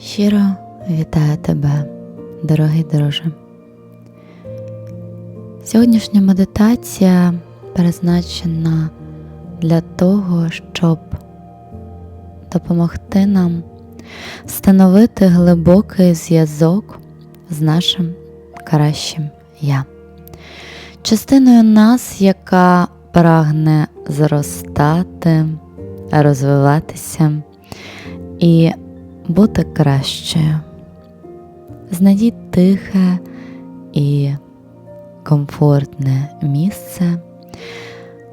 Щиро вітаю тебе, дорогий друже. Сьогоднішня медитація призначена для того, щоб допомогти нам встановити глибокий зв'язок з нашим кращим я, частиною нас, яка прагне зростати, розвиватися і бути кращою. Знайдіть тихе і комфортне місце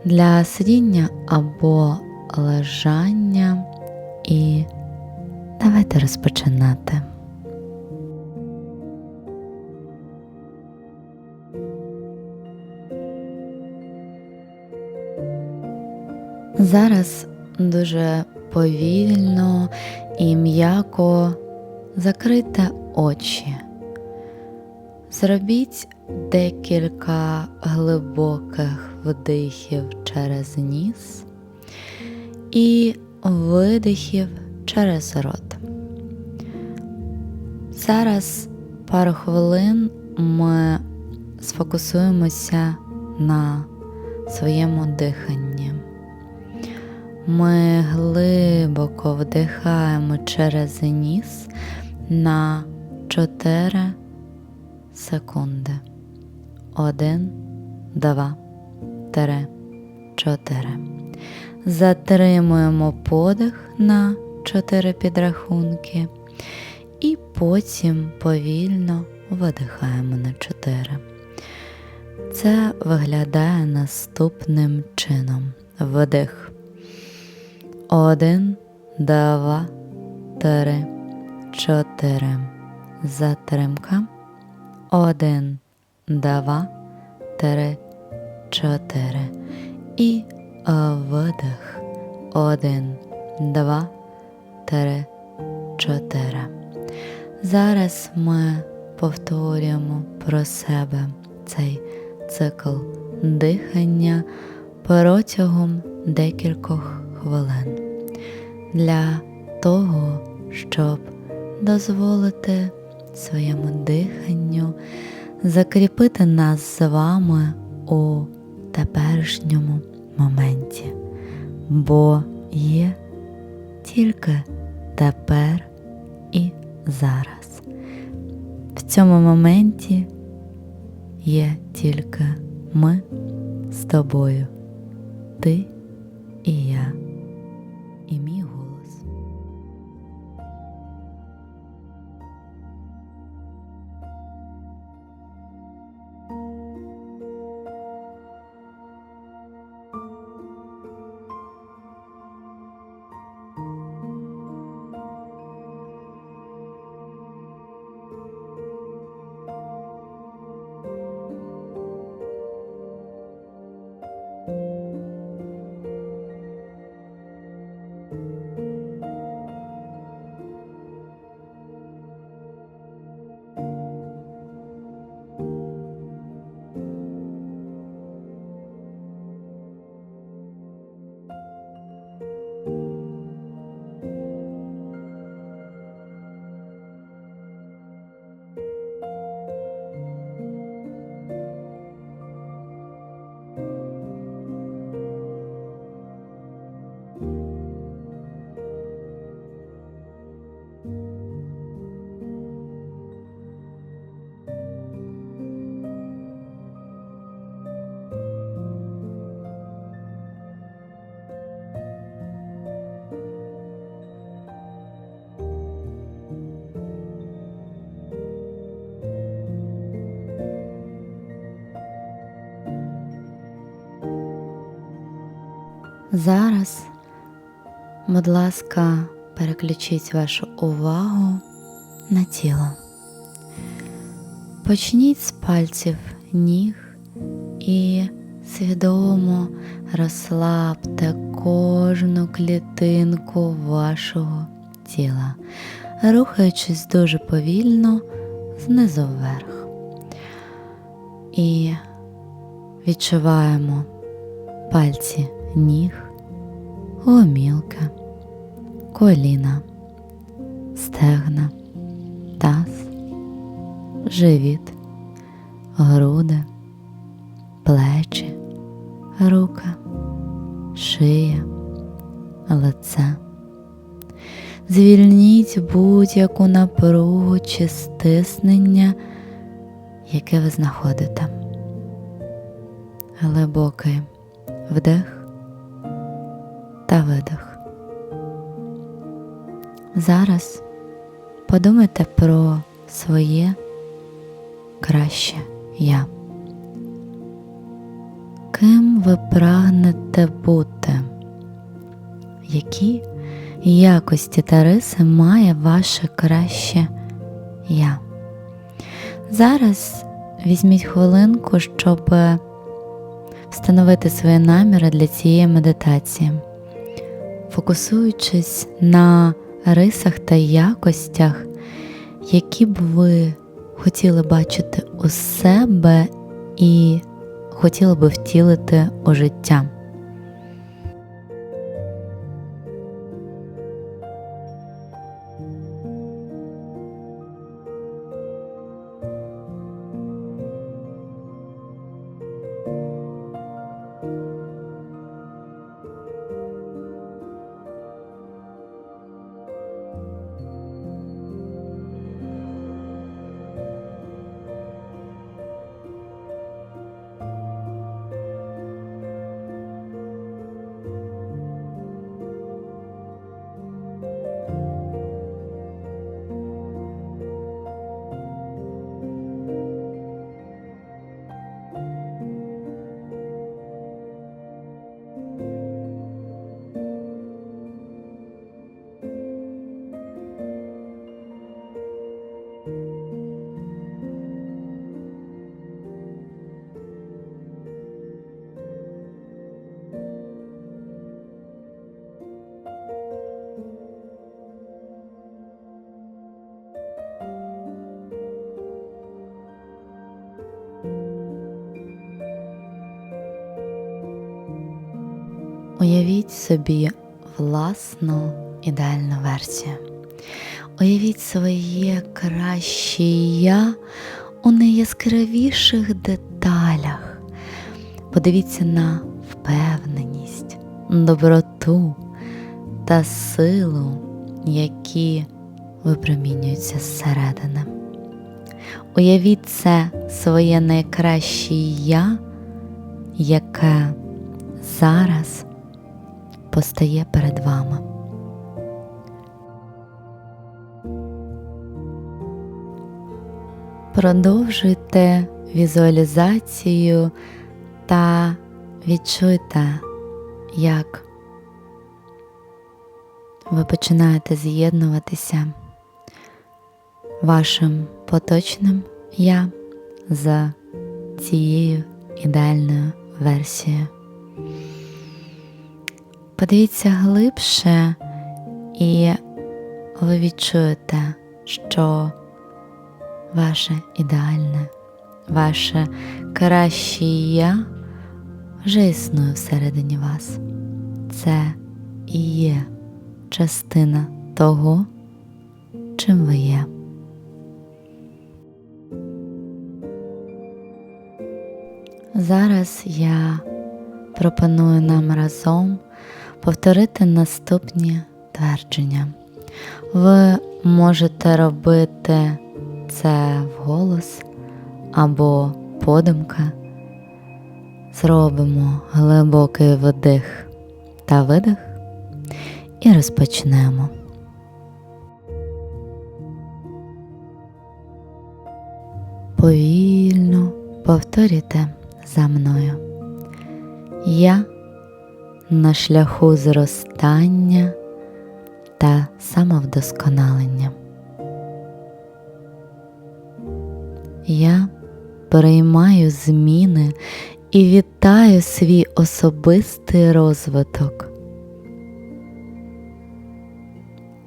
для сидіння або лежання і давайте розпочинати. Зараз дуже повільно і м'яко закрийте очі. Зробіть декілька глибоких вдихів через ніс і видихів через рот. Зараз пару хвилин ми сфокусуємося на своєму диханні. Ми глибоко вдихаємо через ніс на 4 секунди. 1, 2, 3, 4. Затримуємо подих на 4 підрахунки і потім повільно видихаємо на 4. Це виглядає наступним чином. Вдих. Один, два, три, чотири. Затримка. Один, два, три, чотири. І видих. Один, два, три, чотири. Зараз ми повторюємо про себе цей цикл дихання протягом декількох хвилин. Для того, щоб дозволити своєму диханню закріпити нас з вами у теперішньому моменті, бо є тільки тепер і зараз. В цьому моменті є тільки ми з тобою, ти і я, Зараз, будь ласка, переключіть вашу увагу на тіло. Почніть з пальців ніг і свідомо розслабте кожну клітинку вашого тіла, рухаючись дуже повільно знизу вверх. І відчуваємо пальці ніг, гомілка, коліна, стегна, таз, живіт, груди, плечі, рука, шия, лице. Звільніть будь-яку напругу чи стиснення, яке ви знаходите. Глибокий вдих та видих. Зараз подумайте про своє краще я. Ким ви прагнете бути? Які якості та риси має ваше краще я? Зараз візьміть хвилинку, щоб встановити свої наміри для цієї медитації, фокусуючись на рисах та якостях, які б ви хотіли бачити у себе і хотіли би втілити у життя. Уявіть собі власну ідеальну версію. Уявіть своє краще я у найяскравіших деталях. Подивіться на впевненість, доброту та силу, які випромінюються зсередини. Уявіть це своє найкраще я, яке зараз постає перед вами. Продовжуйте візуалізацію та відчуйте, як ви починаєте з'єднуватися вашим поточним я з цією ідеальною версією. Подивіться глибше, і ви відчуєте, що ваше ідеальне, ваше краще я вже існує всередині вас. Це і є частина того, чим ви є. Зараз я пропоную нам разом повторити наступні твердження. Ви можете робити це вголос або подумка. Зробимо глибокий вдих та видих і розпочнемо. Повільно повторюйте за мною. Я на шляху зростання та самовдосконалення. Я приймаю зміни і вітаю свій особистий розвиток.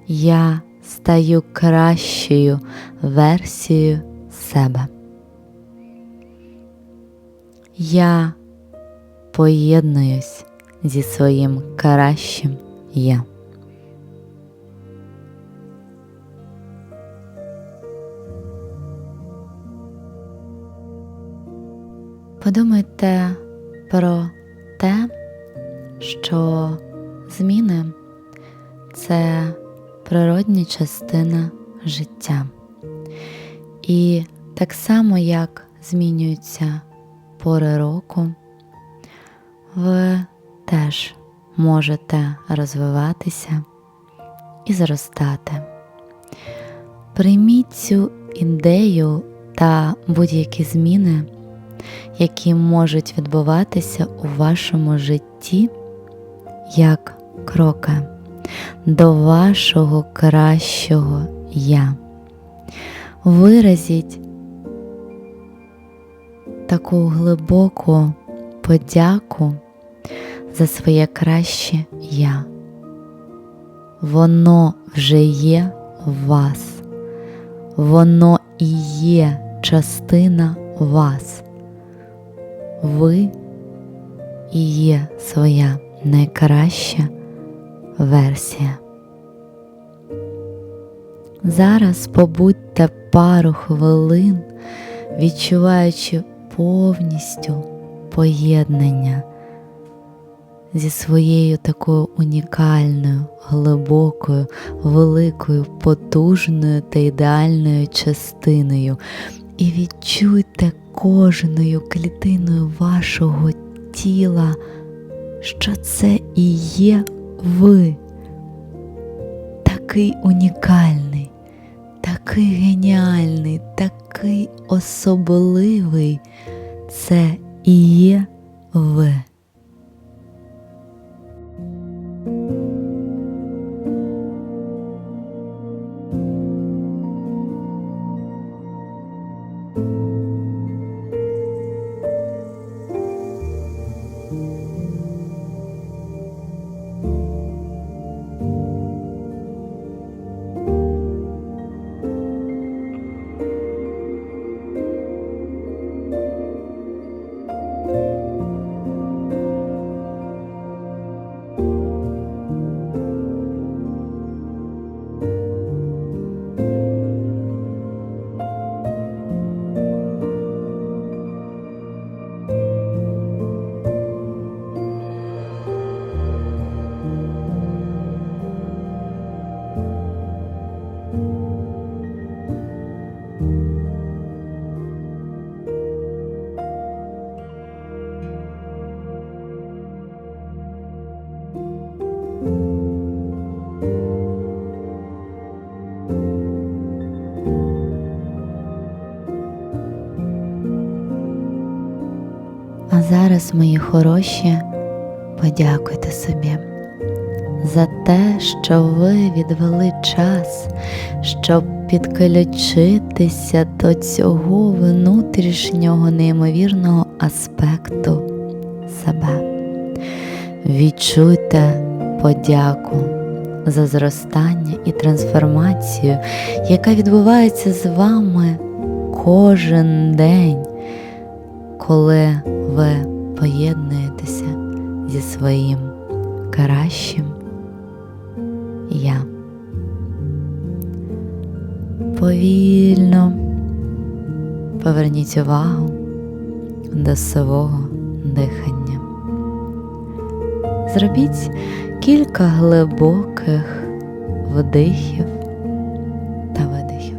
Я стаю кращою версією себе. Я поєднуюсь зі своїм кращим я. Подумайте про те, що зміни це природня частина життя. І так само, як змінюються пори року, ви теж можете розвиватися і зростати. Прийміть цю ідею та будь-які зміни, які можуть відбуватися у вашому житті як кроки до вашого кращого я. Виразіть таку глибоку подяку за своє краще я. Воно вже є в вас, воно і є частина вас. Ви і є своя найкраща версія. Зараз побудьте пару хвилин, відчуваючи повністю поєднання зі своєю такою унікальною, глибокою, великою, потужною та ідеальною частиною. І відчуйте кожною клітиною вашого тіла, що це і є ви. Такий унікальний, такий геніальний, такий особливий. Це і є ви. А зараз, мої хороші, подякуйте собі за те, що ви відвели час, щоб підключитися до цього внутрішнього неймовірного аспекту себе. Відчуйте подяку за зростання і трансформацію, яка відбувається з вами кожен день, коли ви поєднуєтеся зі своїм кращим я. Повільно поверніть увагу до свого дихання. Зробіть кілька глибоких вдихів та видихів.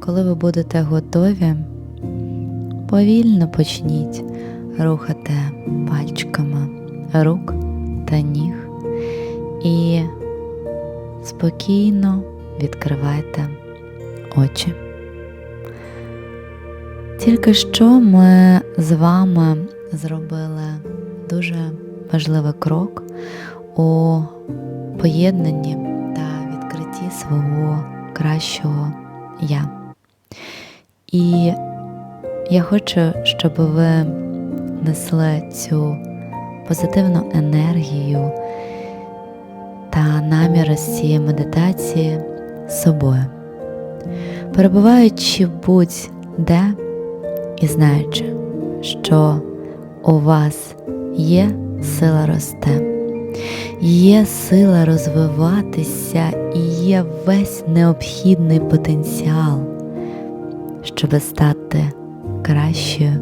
Коли ви будете готові, повільно почніть рухати пальчиками рук та ніг і спокійно відкривайте очі. Тільки що ми з вами зробили дуже важливий крок у поєднанні та відкритті свого кращого я. І я хочу, щоб ви несли цю позитивну енергію та наміри з цієї медитації з собою. Перебуваючи будь-де і знаючи, що у вас є сила росте, є сила розвиватися і є весь необхідний потенціал, щоб стати кращою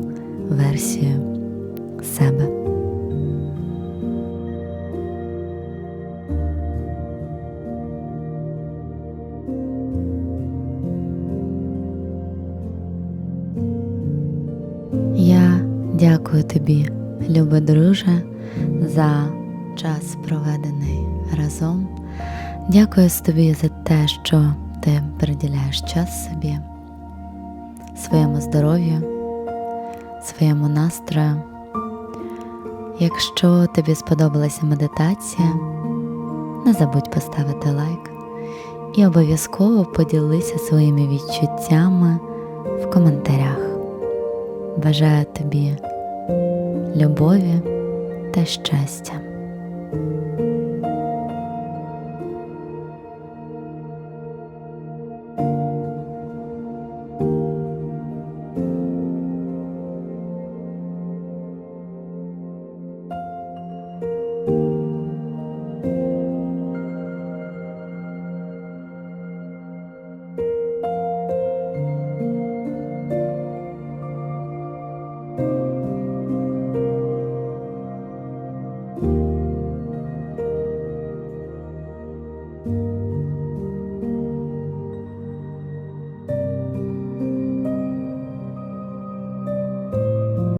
версією себе. Любий друже, за час проведений разом. Дякую тобі за те, що ти приділяєш час собі, своєму здоров'ю, своєму настрою. Якщо тобі сподобалася медитація, не забудь поставити лайк і обов'язково поділися своїми відчуттями в коментарях. Бажаю тобі любові та щастя.